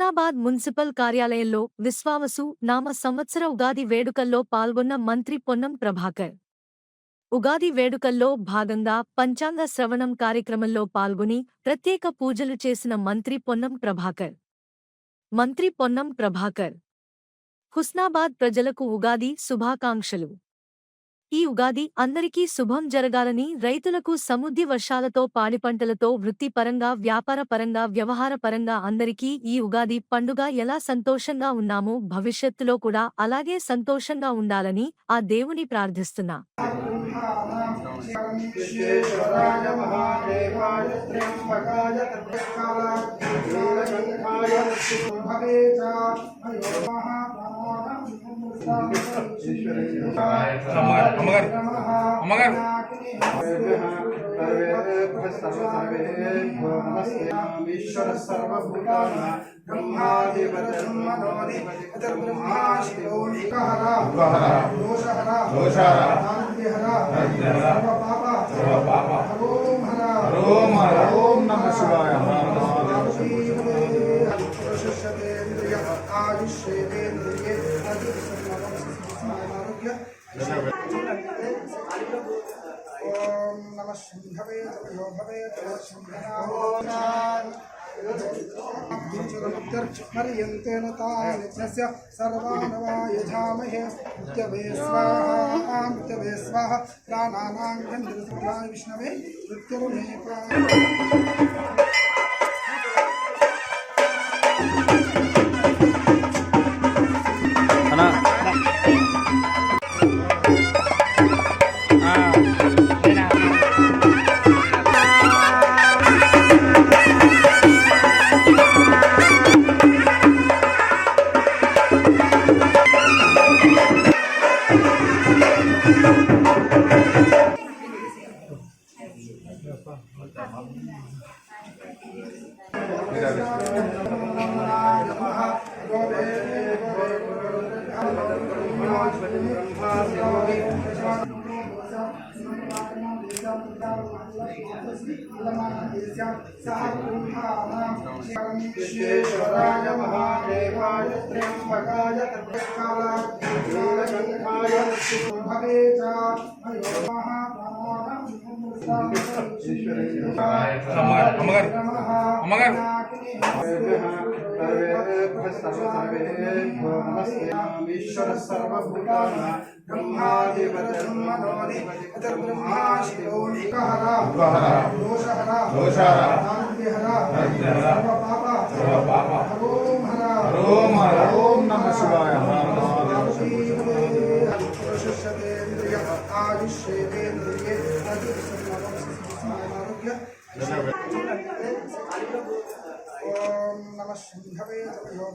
Husnabad municipal కార్యాలయంలో విశ్వావసు నామ సంవత్సర ఉగాది వేడుకల్లో పాల్గొన్న మంత్రి పొన్నం ప్రభాకర్. ఉగాది వేడుకల్లో భాగంగా పంచాంగ శ్రవణం కార్యక్రమంలో పాల్గొని ప్రత్యేక పూజలు చేసిన మంత్రి పొన్నం ప్రభాకర్. మంత్రి పొన్నం ప్రభాకర్. హుస్నాబాద్ ప్రజలకు ఉగాది శుభాకాంక్షలు. ఈ ఉగాది అందరికీ శుభం జరగాలని రైతులకు సముద్ది వర్షాలతో పాడిపంటలతో వృత్తిపరంగా వ్యాపారపరంగా వ్యవహారపరంగా అందరికీ ఈ ఉగాది పండుగ ఎలా సంతోషంగా ఉన్నామో భవిష్యత్తులో కూడా అలాగే సంతోషంగా ఉండాలని ఆ దేవుని ప్రార్థిస్తున్నా. ओम नमः शिवाय। हर नमः मर्यन्तेन तान् यज्ञस्य सर्वानवायुधामहे मृत्यवे स्वाहा मृत्यवे विष्णवे मृत्युर्मे విశ్వేశ్వరాయ మహాదేవాయ త్ర్యంబకాయ తత్కాలాయ భవే చ अमगर अमगर ईश्वर ओम नमः शिवाय। आयुष्येन्द्रिये आरोग्य ॐ नमः सिंहवे तमयो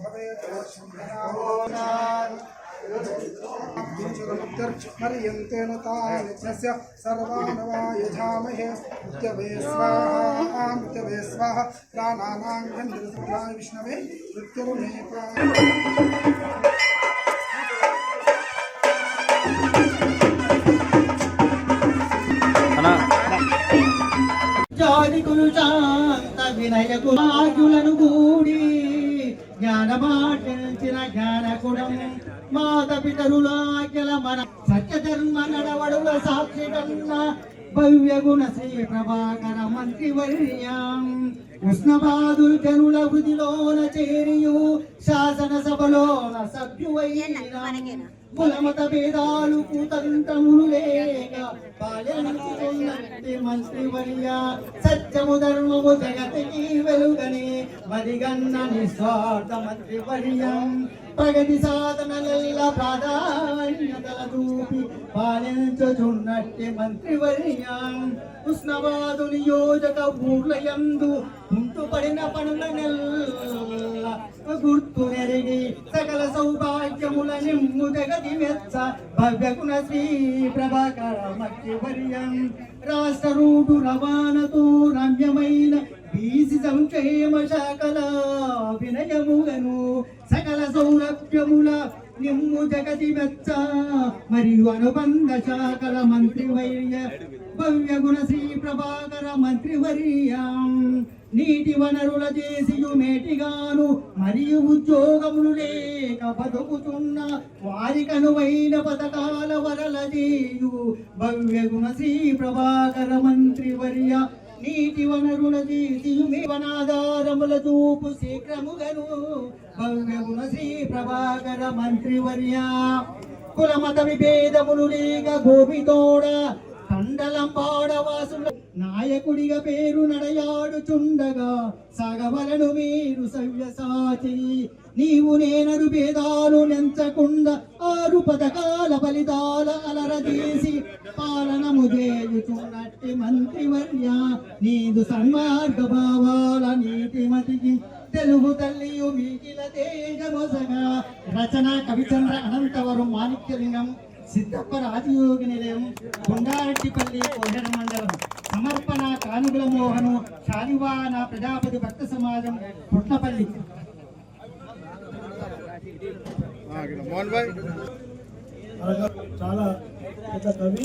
स्वाहा स्वाहा प्राणानां गन्धृताय विष्णवे मृत्युर्मेपा జాతికులు వినయకు భాగ్యులను కూడి జ్ఞానమాటించిన జ్ఞానకుడం మాత పితరులాకెల మన సత్యధర్మ నడవడుల సాక్షి కన్న భవ్య గుణ శ్రీ ప్రభాకర మంత్రివర్యం. కృష్ణబాదుల్ జనుల వృధిలోన చేరియు శాసన సభలోన సభ్యువైన కులమత భేదాలు కుతంత్రములు లేక పాలనంచుకున్నట్టి మంత్రివర్య సత్యము ధర్మము జగతికి వెలుగని మరిగన్న నిస్వార్థ మంత్రివర్యం ప్రగతి సాధనల ప్రాధాన్యతల పాలించుచున్నట్టే మంత్రివర్యం. ఉష్ణవాదు నియోజక ఊర్లయందు ఉంటుపడిన పనుల నెల్ల గుర్తు నెరిగి సకల సౌభాగ్యముల నిమ్ము జగతి మెచ్చ భవ్యగుణ శ్రీ ప్రభాకర మధ్యవర్యం. రాష్ట్ర రూటు రవాణాతో రమ్యమైన బీసి సంక్షేమ శాఖల వినయములను సకల సౌరభ్యముల నిమ్ము జగతి మెచ్చ మరియు అనుబంధ శాఖల మంత్రివర్య భవ్య గుణ శ్రీ ప్రభాకర మంత్రివర్యం. నీటి వనరుల చేసి మేటిగాను మరియు ఉద్యోగములు లేక బతుకుతున్న వారికనువైన పథకాల వరల చేయు భవ్య గుణ శ్రీ ప్రభాకర మంత్రి వర్య నీటి వనరుల చేసి వనాధారముల చూపు శీఘ్రముగను భవ్య శ్రీ ప్రభాకర మంత్రి వర్య కుల మత విభేదములు లేక గోపితోడ కండలం పాడవాసుల నాయకుడిగా పేరు నడయాడుచుండగా సగవలను మీరు సవ్యసాచి నీవు నేనరు భేదాలు నెంచకుండా ఆరు పథకాల ఫలితాల అలరదీసి పాలనము చేయుచున్నట్టి మంత్రివర్య నీదు సన్మార్గ భావాల నీతిమతికి తెలుగు తల్లియు మీకిల తేజమొసగా రచన కవిచంద్ర అనంతవరం మాణిక్యలింగం సిద్ధప్ప రాజయోగి నిలయం కొండారెడ్డిపల్లి కోహెడ మండలం సమర్పణ కానుగుల మోహను శాలివాన ప్రజాపతి భక్త సమాజం పుట్నపల్లి చాలా పెద్ద కవి.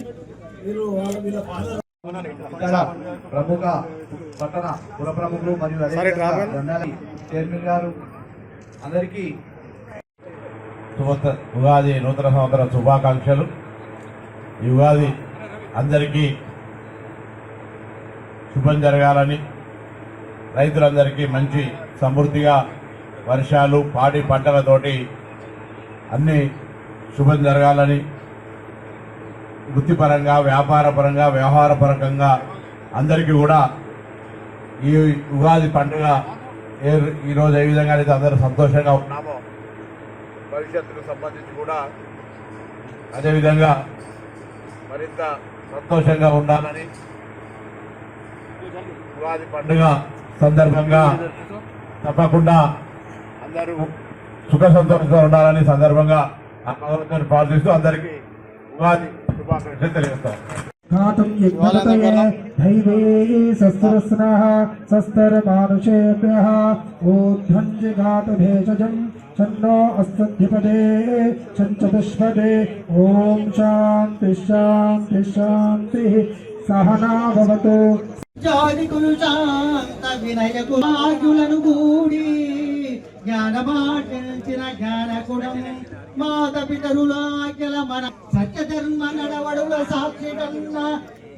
మీరు వాళ్ళ మీద ఇక్కడ ప్రముఖ పట్టణ పుర ప్రముఖులు మరియు చైర్మన్ గారు అందరికీ ఉగాది నూతన సంవత్సర శుభాకాంక్షలు. ఈ ఉగాది అందరికీ శుభం జరగాలని రైతులందరికీ మంచి సమృద్ధిగా వర్షాలు పాడి పంటలతోటి అన్ని శుభం జరగాలని వృత్తిపరంగా వ్యాపారపరంగా వ్యవహారపరంగా అందరికీ కూడా ఈ ఉగాది పండుగ ఏ ఈరోజు ఏ విధంగా అయితే అందరూ సంతోషంగా ఉన్నామో భవిష్యత్తుకు సంబంధించి కూడా అదేవిధంగా మరింత సంతోషంగా ఉండాలని ఉగాది పండుగ సందర్భంగా తప్పకుండా అందరూ సుఖ సంతోషంగా ఉండాలని సందర్భంగా ప్రార్థిస్తూ అందరికీ ఉగాది घातुं यज्ञपतये धैर्ये सस्रस्रः सस्तरमानुषेभ्यः ऊर्ध्वञ्जिघातभेषजम् छन्नो अस्सन्धिपदे छञ्चतुष्पदे ॐ शान्ति शान्ति शान्तिः। सहना వినయకు జ్ఞానకుడం మాత పితరులాఖ్యల మన సత్యధర్మ నడవడుల సాక్షి కన్న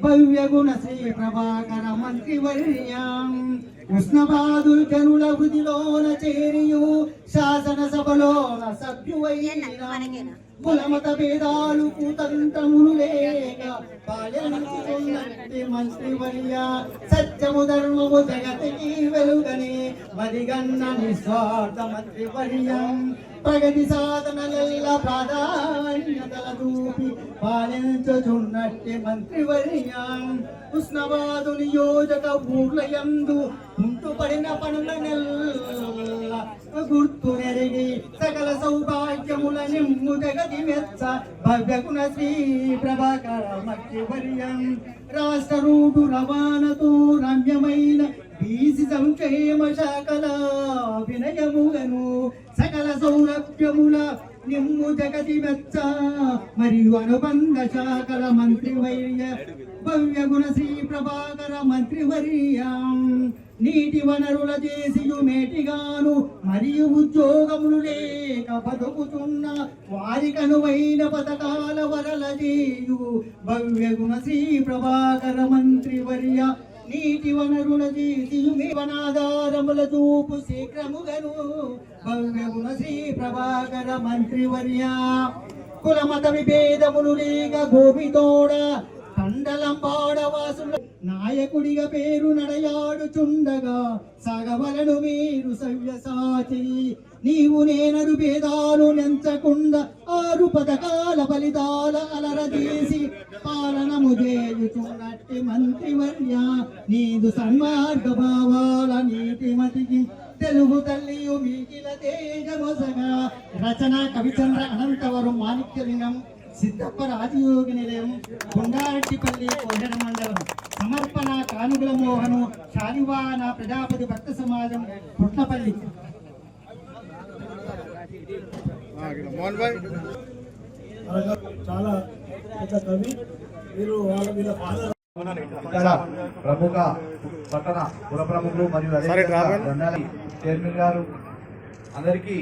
భవ్య గుణ శ్రీ ప్రభాకర మంత్రి వర్యం ఉష్ణబాదుల్ జనుల హృదిలోన చేరియు శాసన సభలోన సభ్యువైన కులమత భేదాలు కుతంత్రములు లేక పాలనంచుకున్నట్టి మంత్రివర్య సత్యము ధర్మము జగతికి వెలుగని మరిగన్న నిస్వార్థ మంత్రివర్యం. ప్రగతి సాధనల ప్రాధాన్యతలూపి పాలించుచున్నట్టే మంత్రివర్యం. ఉష్ణవాదు నియోజక ఊర్లయందు ఉంటుపడిన పనుల నెల్ల గుర్తు నెరిగి సకల సౌభాగ్యముల నిమ్ము జగతి మెచ్చ భవ్యకున శ్రీ ప్రభాకర మధ్యవర్యం రాష్ట్ర రూటు రవాణతో రమ్యమైన బీసి సంక్షేమ శాఖల వినయములను సకల సౌలభ్యముల నిమ్ము జగతి మెచ్చ మరియు అనుబంధ శాఖల మంత్రివర్య భవ్య గుణ శ్రీ ప్రభాకర మంత్రివర్యం. నీటి వనరుల చేసియు మేటిగాను మరియు ఉద్యోగములు లేక బతుకుతున్న వారికనువైన పథకాల వరల చేయు భవ్య గుణ శ్రీ ప్రభాకర మంత్రివర్య నీటి వనరుల చేసియు వనాధారముల చూపు శీఘ్రముగను. భవ్యమున శ్రీ ప్రభాకర మంత్రివర్య. కుల మత విభేదములు లేక గోపితోడ కండలం పాడవాసుల నాయకుడిగా పేరు నడయాడుచుండగా సగవలను మీరు సవ్యసాచి నీవు నేనరు భేదాలు నెంచకుండా ఆరు పథకాల ఫలితాల అలరదీసి పాలనము చేయుచున్నట్టి మంత్రివర్య నీదు సన్మార్గ భావాల నీతిమతికి తెలుగు తల్లియు మీకిల తేజమొసగా. రచన కవిచంద్ర అనంతవరం మాణిక్యలింగం సిద్ధప్ప రాజయోగి నిలయం కొండారెడ్డిపల్లి కోహెడ మండలం సమర్పణ కానుగుల మోహను శాలివాన ప్రజాపతి భక్త సమాజం పుట్నపల్లి చాలా పెద్ద కవి. ఇతర ప్రముఖ పట్టణ పుర ప్రముఖులు మరియు చైర్మన్ గారు అందరికీ